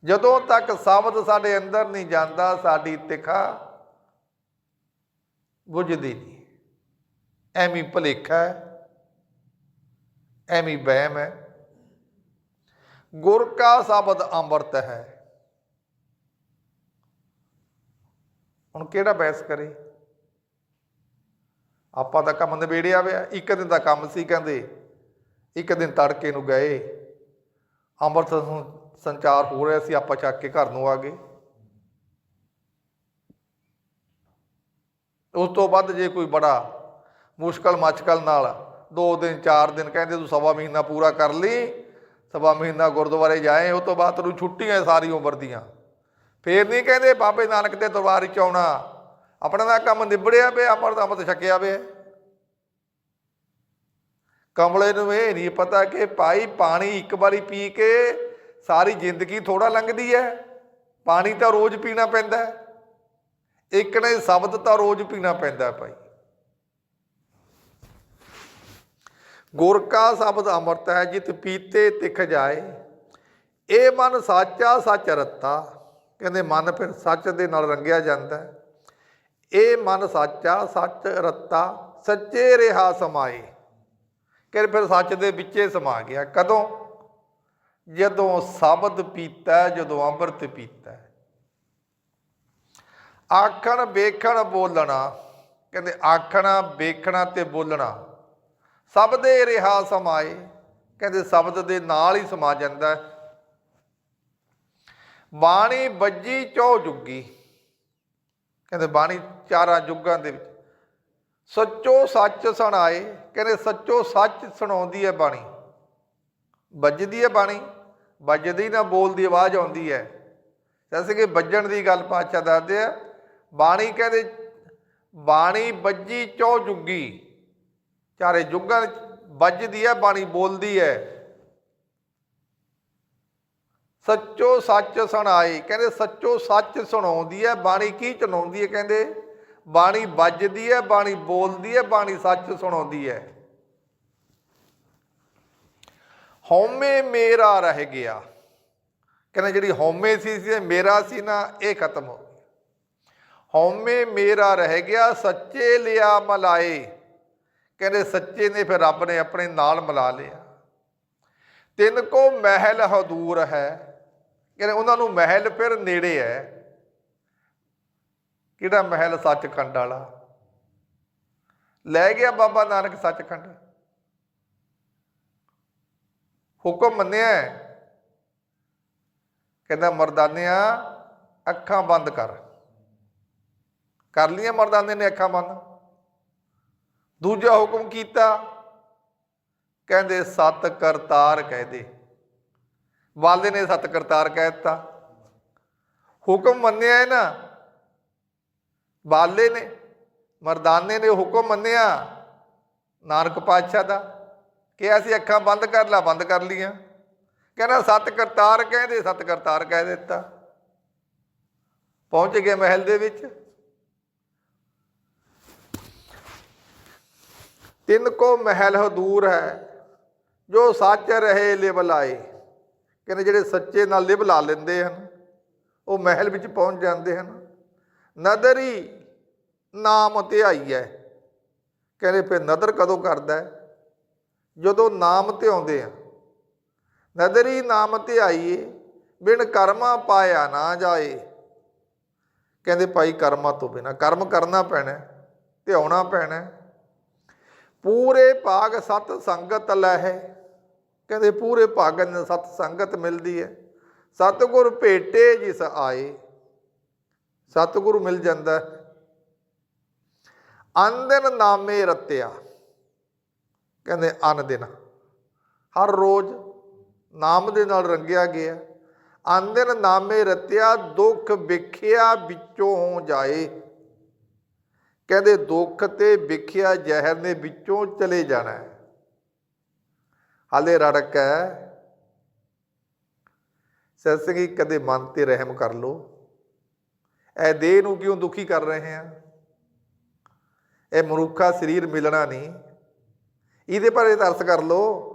ਜਦੋਂ ਤੱਕ ਸ਼ਬਦ ਸਾਡੇ ਅੰਦਰ ਨਹੀਂ ਜਾਂਦਾ, ਸਾਡੀ ਤਿਖਾ ਬੁੱਝਦੀ ਨਹੀਂ। ਐਵੇਂ ਹੀ ਭੁਲੇਖਾ ਹੈ, ਐਵੇਂ ਹੀ ਵਹਿਮ ਹੈ। ਗੁਰ ਕਾ ਸ਼ਬਦ ਅੰਮ੍ਰਿਤ ਹੈ। ਹੁਣ ਕਿਹੜਾ ਬਹਿਸ ਕਰੇ? ਆਪਾਂ ਦਾ ਕੰਮ ਨਿਬੇੜਿਆ ਹੋਇਆ ਇੱਕ ਦਿਨ ਦਾ ਕੰਮ ਸੀ ਕਹਿੰਦੇ। ਇੱਕ ਦਿਨ ਤੜਕੇ ਨੂੰ ਗਏ। ਅੰਮ੍ਰਿਤ ਸੰਚਾਰ ਹੋ ਰਿਹਾ ਸੀ, ਆਪਾਂ ਚੱਕ ਕੇ ਘਰ ਨੂੰ ਆ ਗਏ। ਉਸ ਤੋਂ ਬਾਅਦ ਜੇ ਕੋਈ ਬੜਾ ਮੁਸ਼ਕਲ ਮਚਕਲ ਨਾਲ ਦੋ ਦਿਨ, ਚਾਰ ਦਿਨ ਕਹਿੰਦੇ ਤੂੰ ਸਵਾ ਮਹੀਨਾ ਪੂਰਾ ਕਰ ਲਈ ਸਵਾ ਮਹੀਨਾ ਗੁਰਦੁਆਰੇ ਜਾਏ, ਉਹ ਤੋਂ ਬਾਅਦ ਤੈਨੂੰ ਛੁੱਟੀਆਂ ਸਾਰੀ ਉਮਰ ਦੀਆਂ। ਫੇਰ ਨਹੀਂ ਕਹਿੰਦੇ ਬਾਬੇ ਨਾਨਕ ਦੇ ਦਰਬਾਰ ਚ ਆਉਣਾ। ਆਪਣਾ ਦਾ ਕੰਮ ਨਿਬੜਿਆ ਪਿਆ, ਅਮਰ ਦਾ ਅੰਮ੍ਰਿਤ ਛਕਿਆ ਪਿਆ। ਕਮਲੇ ਨੂੰ ਇਹ ਨਹੀਂ ਪਤਾ ਕਿ ਭਾਈ ਪਾਣੀ ਇੱਕ ਵਾਰੀ ਪੀ ਕੇ ਸਾਰੀ ਜ਼ਿੰਦਗੀ ਥੋੜਾ ਲੰਘਦੀ ਹੈ ਪਾਣੀ ਤਾਂ ਰੋਜ਼ ਪੀਣਾ ਪੈਂਦਾ ਹੈ ਇੱਕ ਨੇ ਸ਼ਬਦ ਤਾਂ ਰੋਜ਼ ਪੀਣਾ ਪੈਂਦਾ ਭਾਈ। ਗੁਰ ਕਾ ਸ਼ਬਦ ਅੰਮ੍ਰਿਤ ਹੈ, ਜਿਤ ਪੀਤੇ ਤਿਖ ਜਾਏ। ਇਹ ਮਨ ਸਾਚਾ, ਸੱਚ ਰਤਾ। ਕਹਿੰਦੇ ਮਨ ਫਿਰ ਸੱਚ ਦੇ ਨਾਲ ਰੰਗਿਆ ਜਾਂਦਾ ਹੈ। ਇਹ ਮਨ ਸਾਚਾ, ਸੱਚ ਰਤਾ, ਸੱਚੇ ਰਿਹਾ ਸਮਾਏ। ਕਿ ਫਿਰ ਸੱਚ ਦੇ ਵਿੱਚੇ ਸਮਾ ਗਿਆ। ਕਦੋਂ? ਜਦੋਂ ਸ਼ਬਦ ਪੀਤਾ, ਜਦੋਂ ਅੰਮ੍ਰਿਤ ਪੀਤਾ। ਆਖਣ ਵੇਖਣ ਬੋਲਣਾ। ਕਹਿੰਦੇ ਆਖਣਾ, ਵੇਖਣਾ ਤੇ ਬੋਲਣਾ। ਸਭ ਦੇ ਰਿਹਾ ਸਮਾਏ। ਕਹਿੰਦੇ ਸ਼ਬਦ ਦੇ ਨਾਲ ਹੀ ਸਮਾ ਜਾਂਦਾ ਬਾਣੀ ਬੱਜੀ ਚੌ ਜੁਗੀ। ਕਹਿੰਦੇ ਬਾਣੀ ਚਾਰਾਂ ਯੁੱਗਾਂ ਦੇ ਵਿੱਚ। ਸੱਚੋ ਸੱਚ ਸੁਣਾਏ। ਕਹਿੰਦੇ ਸੱਚੋ ਸੱਚ ਸੁਣਾਉਂਦੀ ਹੈ ਬਾਣੀ। ਵੱਜਦੀ ਹੈ ਬਾਣੀ। ਵੱਜਦੀ ਨਾ ਬੋਲਦੀ ਆਵਾਜ਼ ਆਉਂਦੀ ਹੈ। ਜੈਸੇ ਕਿ ਵੱਜਣ ਦੀ ਗੱਲ ਪਾਤਸ਼ਾਹ ਦੱਸਦੇ ਆ। ਬਾਣੀ ਕਹਿੰਦੇ, ਬਾਣੀ ਵੱਜੀ ਚੌ ਜੁਗੀ। ਚਾਰੇ ਯੁੱਗਾਂ ਵਿੱਚ ਵੱਜਦੀ ਹੈ, ਬਾਣੀ ਬੋਲਦੀ ਹੈ। ਸੱਚੋ ਸੱਚ ਸੁਣਾਈ। ਕਹਿੰਦੇ ਸੱਚੋ ਸੱਚ ਸੁਣਾਉਂਦੀ ਹੈ, ਬਾਣੀ ਕੀ ਚਨਾਉਂਦੀ ਹੈ ਕਹਿੰਦੇ? ਬਾਣੀ ਵੱਜਦੀ ਹੈ, ਬਾਣੀ ਬੋਲਦੀ ਹੈ, ਬਾਣੀ ਸੱਚ ਸੁਣਾਉਂਦੀ ਹੈ। ਹਉਮੈ ਮੇਰਾ ਰਹਿ ਗਿਆ। ਕਹਿੰਦੇ ਜਿਹੜੀ ਹਉਮੈ ਸੀ ਸੀ ਮੇਰਾ ਸੀ ਨਾ, ਇਹ ਖਤਮ ਹੋ ਗਈ। ਹਉਮੈ ਮੇਰਾ ਰਹਿ ਗਿਆ, ਸੱਚੇ ਲਿਆ ਮਲਾਏ ਕਹਿੰਦੇ ਸੱਚੇ ਨੇ ਫਿਰ ਰੱਬ ਨੇ ਆਪਣੇ ਨਾਲ ਮਿਲਾ ਲਿਆ। ਤਿੰਨ ਕੋ ਮਹਿਲ ਹਦੂਰ ਹੈ। ਕਹਿੰਦੇ ਉਹਨਾਂ ਨੂੰ ਮਹਿਲ ਫਿਰ ਨੇੜੇ ਹੈ। ਕਿਹੜਾ ਮਹਿਲ? ਸੱਚਖੰਡ ਵਾਲਾ। ਲੈ ਗਿਆ ਬਾਬਾ ਨਾਨਕ ਸੱਚਖੰਡ। ਹੁਕਮ ਮੰਨਿਆ ਹੈ। ਕਹਿੰਦਾ ਮਰਦਾਨਿਆਂ, ਅੱਖਾਂ ਬੰਦ ਕਰ। ਕਰ ਲੀਆਂ ਮਰਦਾਨੇ ਨੇ ਅੱਖਾਂ ਬੰਦ। ਦੂਜਾ ਹੁਕਮ ਕੀਤਾ। ਕਹਿੰਦੇ ਸਤ ਕਰਤਾਰ ਕਹਿ ਦੇ। ਵਾਲੇ ਨੇ ਸਤ ਕਰਤਾਰ ਕਹਿ ਦਿੱਤਾ। ਹੁਕਮ ਮੰਨਿਆ ਹੈ ਨਾ? ਬਾਲੇ ਨੇ, ਮਰਦਾਨੇ ਨੇ ਹੁਕਮ ਮੰਨਿਆ। ਨਾਨਕ ਪਾਤਸ਼ਾਹ ਦਾ ਕਿ ਅਸੀਂ ਅੱਖਾਂ ਬੰਦ ਕਰ ਲਾ, ਬੰਦ ਕਰ ਲੀਆਂ ਕਹਿੰਦਾ ਸਤ ਕਰਤਾਰ ਕਹਿੰਦੇ ਸਤ ਕਰਤਾਰ ਕਹਿ ਦਿੱਤਾ। ਪਹੁੰਚ ਗਏ ਮਹਿਲ ਦੇ ਵਿੱਚ। ਤਿੰਨ ਕੋ ਮਹਿਲ ਹਦੂਰ ਹੈ ਜੋ ਸੱਚ ਰਹੇ ਲਿਵ ਲਾਏ। ਕਹਿੰਦੇ ਜਿਹੜੇ ਸੱਚੇ ਨਾਲ ਲਿਵ ਲਾ ਲੈਂਦੇ ਹਨ ਉਹ ਮਹਿਲ ਵਿੱਚ ਪਹੁੰਚ ਜਾਂਦੇ ਹਨ। ਨਦਰੀ ਨਾਮ ਧਿਆਈ ਹੈ। ਕਹਿੰਦੇ ਫਿਰ ਨਦਰ ਕਦੋਂ ਕਰਦਾ ਹੈ? ਜਦੋਂ ਨਾਮ ਧਿਆਉਂਦੇ ਆ ਨਦਰੀ ਨਾਮ ਧਿਆਈਏ ਬਿਨ ਕਰਮਾ ਪਾਇਆ ਨਾ ਜਾਏ। ਕਹਿੰਦੇ ਭਾਈ ਕਰਮਾਂ ਤੋਂ ਬਿਨਾ ਕਰਮ ਕਰਨਾ ਪੈਣਾ ਹੈ, ਧਿਆਉਣਾ ਪੈਣਾ ਪੂਰੇ ਭਾਗ ਸਤ ਸੰਗਤ ਲੈ ਕਹਿੰਦੇ ਪੂਰੇ ਭਾਗਨ ਨੂੰ ਸਤ ਸੰਗਤ ਮਿਲਦੀ ਹੈ। ਸਤਿਗੁਰ ਭੇਟੇ ਜਿਸ ਆਏ। ਸਤਿਗੁਰੂ ਮਿਲ ਜਾਂਦਾ ਹੈ। ਅੰਦਨ ਨਾਮੇ ਰਤਿਆ। ਕਹਿੰਦੇ ਅਨ ਦਿਨ ਹਰ ਰੋਜ਼ ਨਾਮ ਦੇ ਨਾਲ ਰੰਗਿਆ ਗਿਆ। ਅੰਦਨ ਨਾਮੇ ਰਤਿਆ ਦੁੱਖ ਵਿਖਿਆ ਵਿੱਚੋਂ ਹੋ ਜਾਏ। ਕਹਿੰਦੇ ਦੁੱਖ ਤੇ ਵਿਖਿਆ ਜ਼ਹਿਰ ਨੇ ਵਿੱਚੋਂ ਚਲੇ ਜਾਣਾ ਹੈ। ਹਾਲੇ ਰੜਕ ਹੈ। ਸਤਸੰਗੀ ਕਦੇ ਮਨ ਤੇ ਰਹਿਮ ਕਰ ਲੋ ਇਹ ਦੇਹ ਨੂੰ ਕਿਉਂ ਦੁਖੀ ਕਰ ਰਹੇ ਆ? ਇਹ ਮਨੁੱਖਾ ਸਰੀਰ ਮਿਲਣਾ ਨਹੀਂ। ਇਹਦੇ ਬਾਰੇ ਤਰਸ ਕਰ ਲੋ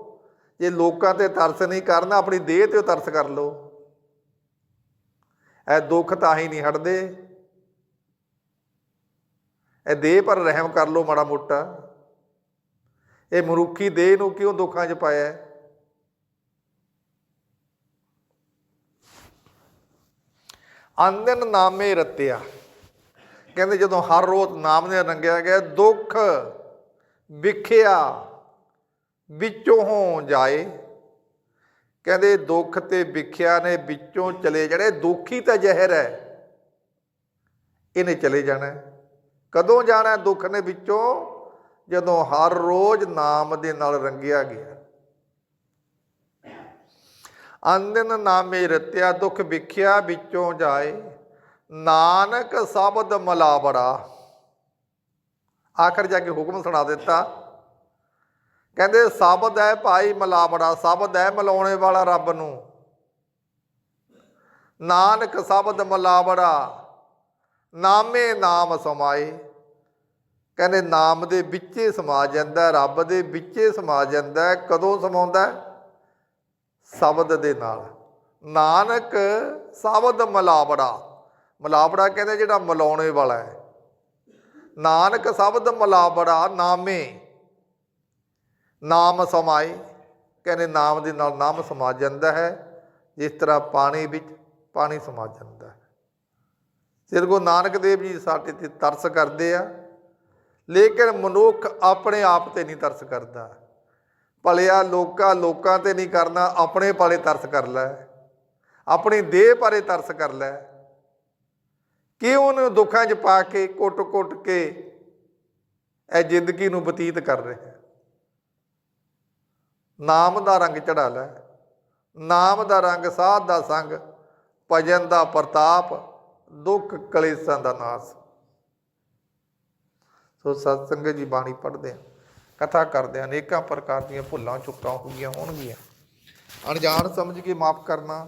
ਜੇ ਲੋਕਾਂ ਤੇ ਤਰਸ ਨਹੀਂ ਕਰਨਾ, ਆਪਣੀ ਦੇਹ ਤੇ ਤਰਸ ਕਰ ਲੋ ਇਹ ਦੁੱਖ ਤਾਂ ਹੀ ਨਹੀਂ ਹਟਦੇ। ਇਹ ਦੇਹ ਪਰ ਰਹਿਮ ਕਰ ਲੋ ਮਾੜਾ ਮੋਟਾ। ਇਹ ਮਨੁੱਖੀ ਦੇਹ ਨੂੰ ਕਿਉਂ ਦੁੱਖਾਂ 'ਚ ਪਾਇਆ ਹੈ? ਅੰਦਨ ਨਾਮੇ ਰਤਿਆ। ਕਹਿੰਦੇ ਜਦੋਂ ਹਰ ਰੋਜ਼ ਨਾਮ ਨੇ ਰੰਗਿਆ ਗਿਆ, ਦੁੱਖ ਵਿਖਿਆ ਵਿੱਚੋਂ ਹੋ ਜਾਏ। ਕਹਿੰਦੇ ਦੁੱਖ ਤੇ ਵਿਖਿਆ ਨੇ ਵਿੱਚੋਂ ਚਲੇ ਜਿਹੜੇ ਦੁਖੀ ਤਾਂ ਜ਼ਹਿਰ ਹੈ। ਇਹਨੇ ਚਲੇ ਜਾਣਾ। ਕਦੋਂ ਜਾਣਾ ਦੁੱਖ ਨੇ ਵਿੱਚੋਂ? ਜਦੋਂ ਹਰ ਰੋਜ਼ ਨਾਮ ਦੇ ਨਾਲ ਰੰਗਿਆ ਗਿਆ। ਅੰਦਨ ਨਾਮੇ ਰਤਿਆ ਦੁੱਖ ਵਿਖਿਆ ਵਿੱਚੋਂ ਜਾਏ। ਨਾਨਕ ਸ਼ਬਦ ਮਲਾਵੜਾ। ਆਖਰ ਜਾ ਕੇ ਹੁਕਮ ਸੁਣਾ ਦਿੱਤਾ। ਕਹਿੰਦੇ, ਸ਼ਬਦ ਹੈ ਭਾਈ ਮਲਾਵੜਾ, ਸ਼ਬਦ ਹੈ ਮਲਾਉਣੇ ਵਾਲਾ ਰੱਬ ਨੂੰ। ਨਾਨਕ ਸ਼ਬਦ ਮਲਾਵੜਾ। ਨਾਮੇ ਨਾਮ ਸਮਾਏ। ਕਹਿੰਦੇ, ਨਾਮ ਦੇ ਵਿੱਚੇ ਸਮਾ ਜਾਂਦਾ, ਰੱਬ ਦੇ ਵਿੱਚੇ ਸਮਾ ਜਾਂਦਾ, ਕਦੋਂ ਸਮਾਉਂਦਾ? ਸ਼ਬਦ ਦੇ ਨਾਲ। ਨਾਨਕ ਸ਼ਬਦ ਮਲਾਵੜਾ। ਮਲਾਵੜਾ ਕਹਿੰਦੇ ਜਿਹੜਾ ਮਲਾਉਣੇ ਵਾਲਾ ਹੈ। ਨਾਨਕ ਸ਼ਬਦ ਮਲਾਵੜਾ, ਨਾਮੇ। ਨਾਮ ਸਮਾਏ। ਕਹਿੰਦੇ, ਨਾਮ ਦੇ ਨਾਲ ਨਾਮ ਸਮਾ ਜਾਂਦਾ ਹੈ। ਜਿਸ ਤਰ੍ਹਾਂ ਪਾਣੀ ਵਿੱਚ ਪਾਣੀ ਸਮਾ ਜਾਂਦਾ ਹੈ। ਸ੍ਰੀ ਗੁਰੂ ਨਾਨਕ ਦੇਵ ਜੀ ਸਾਡੇ ਤੇ ਤਰਸ ਕਰਦੇ ਆ, ਲੇਕਿਨ ਮਨੁੱਖ ਆਪਣੇ ਆਪ ਤੇ ਨਹੀਂ ਤਰਸ ਕਰਦਾ। ਭਲਿਆ ਲੋਕਾਂ ਲੋਕਾਂ ਤੇ ਨਹੀਂ ਕਰਨਾ, ਆਪਣੇ ਪਾਲੇ ਤਰਸ ਕਰ ਲੈ। ਆਪਣੀ ਦੇਹ ਬਾਰੇ ਤਰਸ ਕਰ ਲੈ। ਕਿਉਂ ਉਹਨੂੰ ਦੁੱਖਾਂ 'ਚ ਪਾ ਕੇ, ਕੁੱਟ-ਕੁੱਟ ਕੇ ਇਹ ਜ਼ਿੰਦਗੀ ਨੂੰ ਬਤੀਤ ਕਰ ਰਿਹਾ ਨਾਮ ਦਾ ਰੰਗ ਚੜਾ ਲੈ। ਨਾਮ ਦਾ ਰੰਗ ਸਾਧ ਦਾ ਸੰਗ, ਭਜਨ ਦਾ ਪ੍ਰਤਾਪ। ਦੁੱਖ ਕਲੇਸ਼ਾਂ ਦਾ ਨਾਸ। ਸੋ ਸਤਸੰਗ ਜੀ ਬਾਣੀ ਪੜ੍ਹਦੇ ਆ ਕਥਾ ਕਰਦੇ ਆ ਅਨੇਕਾਂ ਪ੍ਰਕਾਰ ਦੀਆਂ ਭੁੱਲਾਂ ਚੁੱਕਾਂ ਹੋ ਗਈਆਂ ਹੋਣਗੀਆਂ। ਅਣਜਾਣ ਸਮਝ ਕੇ ਮਾਫ ਕਰਨਾ,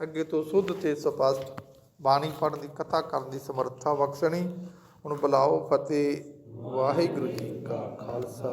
ਅੱਗੇ ਤੋਂ ਸੁੱਧ ਤੇ ਸਪਸ਼ਟ ਬਾਣੀ ਪੜ੍ਹਨ ਦੀ, ਕਥਾ ਕਰਨ ਦੀ ਸਮਰੱਥਾ ਬਖਸ਼ਣੀ ਹੁਣ ਬੁਲਾਓ ਫਤਿਹ ਵਾਹਿਗੁਰੂ ਜੀ ਕਾ ਖਾਲਸਾ।